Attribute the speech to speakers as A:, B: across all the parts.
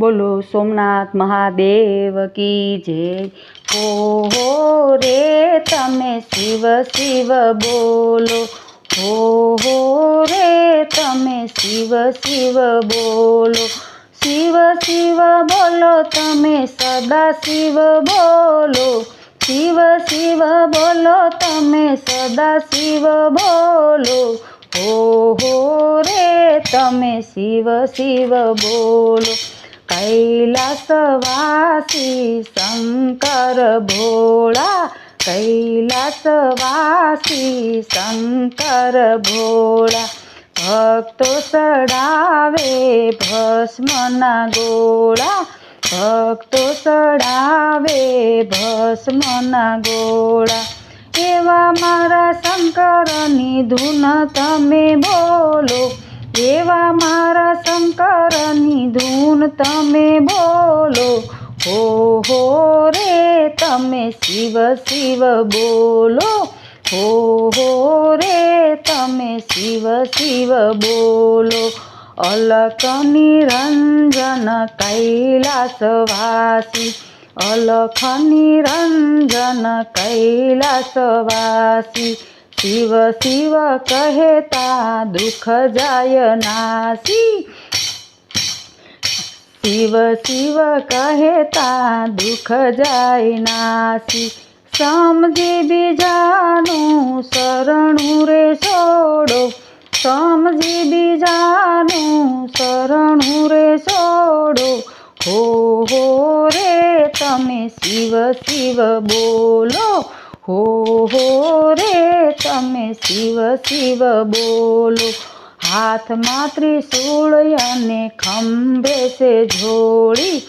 A: બોલો સોમનાથ મહાદેવ કી જય હો હો રે તમે શિવ શિવ બોલો હો હો રે તમે શિવ શિવ બોલો શિવ શિવ બોલો તમે સદા શિવ બોલો શિવ શિવ બોલો તમે સદા શિવ બોલો હો હો રે તમે શિવ શિવ બોલો કૈલાસવાસી શંકર ભોળા, કૈલાસવાસી શંકર ભોળા. ભક્તો સડાવે ભસ્મના ગોળા, ભક્તો સડાવે ભસ્મના ગોળા. એવા મારા શંકરની ધૂન તમે બોલો એવા મારા શંકરની ધૂન તમે બોલો હો હો રે તમે શિવ શિવ બોલો હો હો રે તમે શિવ શિવ બોલો અલક નિરંજન કૈલાસવાસી અલખ નિરંજન કૈલાસવાસી શિવ શિવ કહેતા દુઃખ જાય નાસી. શિવ શિવ કહેતા દુઃખ જાય નાસી. સમજી બીજાનું શરણું રે છોડો. સમજી બીજાનું શરણું રે છોડો. હો હો રે તમે શિવ શિવ બોલો. હો હો રે, તમે શિવ શિવ બોલો. હાથમાં ત્રિશૂળ અને ખંભે છે જોડી.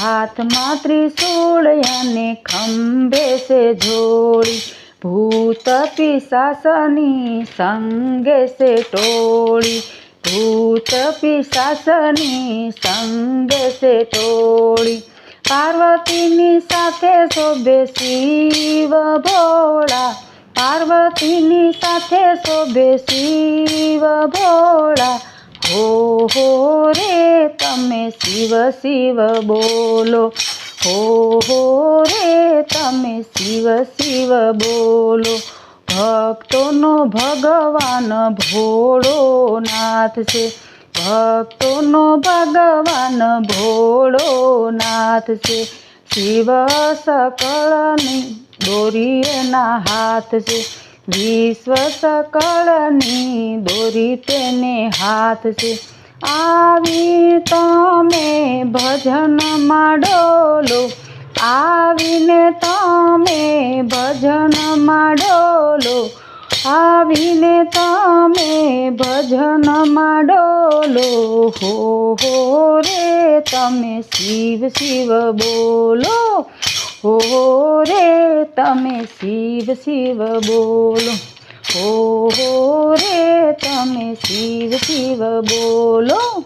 A: હાથમાં ત્રિશૂળ અને ખંભે છે જોડી. ભૂત પિશાસની સંગે છે ટોળી. ભૂત પિશાસની સંગે છે ટોળી. પાર્વતીની સાથે શોભે શિવ ભોળા. પાર્વતીની સાથે શોભે શિવ ભોળા. હો હો રે, તમે શિવ શિવ બોલો. હો હો રે, તમે શિવ શિવ બોલો. ભક્તોનો ભગવાન ભોળો નાથ છે. ભક્તોનો ભગવાન ભોળો નાથ છે. શિવ સકળની દોરી એના હાથ છે. વિશ્વ સકળની દોરી તેને હાથ છે. આવી તમે ભજન માડોલો, આવીને તમે ભજન ડોલો આવીને તમે ભજનમાં ડોલો હો હો રે, તમે શિવ શિવ બોલો. હો રે, તમે શિવ શિવ બોલો. હો હો રે, તમે શિવ શિવ બોલો.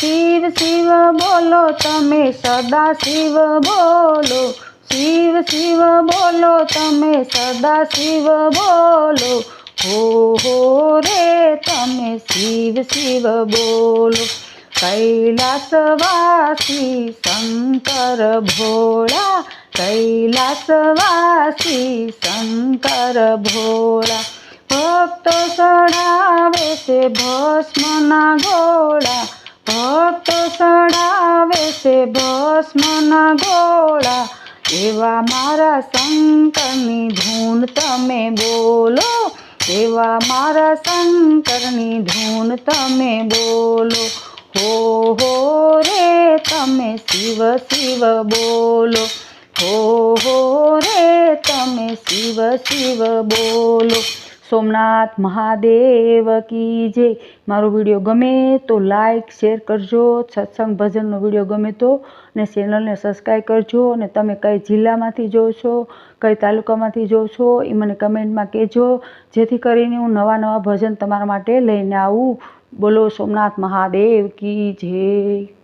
A: શિવ શિવ બોલો, તમે સદા શિવ બોલો. શિવ શિવ બોલો, તમે સદા શિવ બોલો. હો હો રે, તમે શિવ શિવ બોલો. કૈલાસવાસી શંકર ભોળા, કૈલાસવાસી શંકર ભોળા. ભક્તો સડાવે છે ભસ્મના ગોળા. ભક્તો સડાવે છે ભસ્મના ગોળા. એવા મારા શંકરની ધૂન તમે બોલો. એવા મારા શંકરની ધૂન તમે બોલો. હો હો રે, તમે શિવ શિવ બોલો. હો હો રે, તમે શિવ શિવ બોલો. સોમનાથ મહાદેવ કી જય. મારો વીડિયો ગમે તો લાઈક, શેર કરજો. સત્સંગ ભજનનો વીડિયો ગમે તો અને ચેનલને સબસ્ક્રાઈબ કરજો અને તમે કઈ જિલ્લામાંથી જોવો છો, કઈ તાલુકામાંથી જોવો છો એ મને કમેન્ટમાં કહેજો. જેથી કરીને હું નવા નવા ભજન તમારા માટે લઈને આવું. બોલો સોમનાથ મહાદેવ કી જય.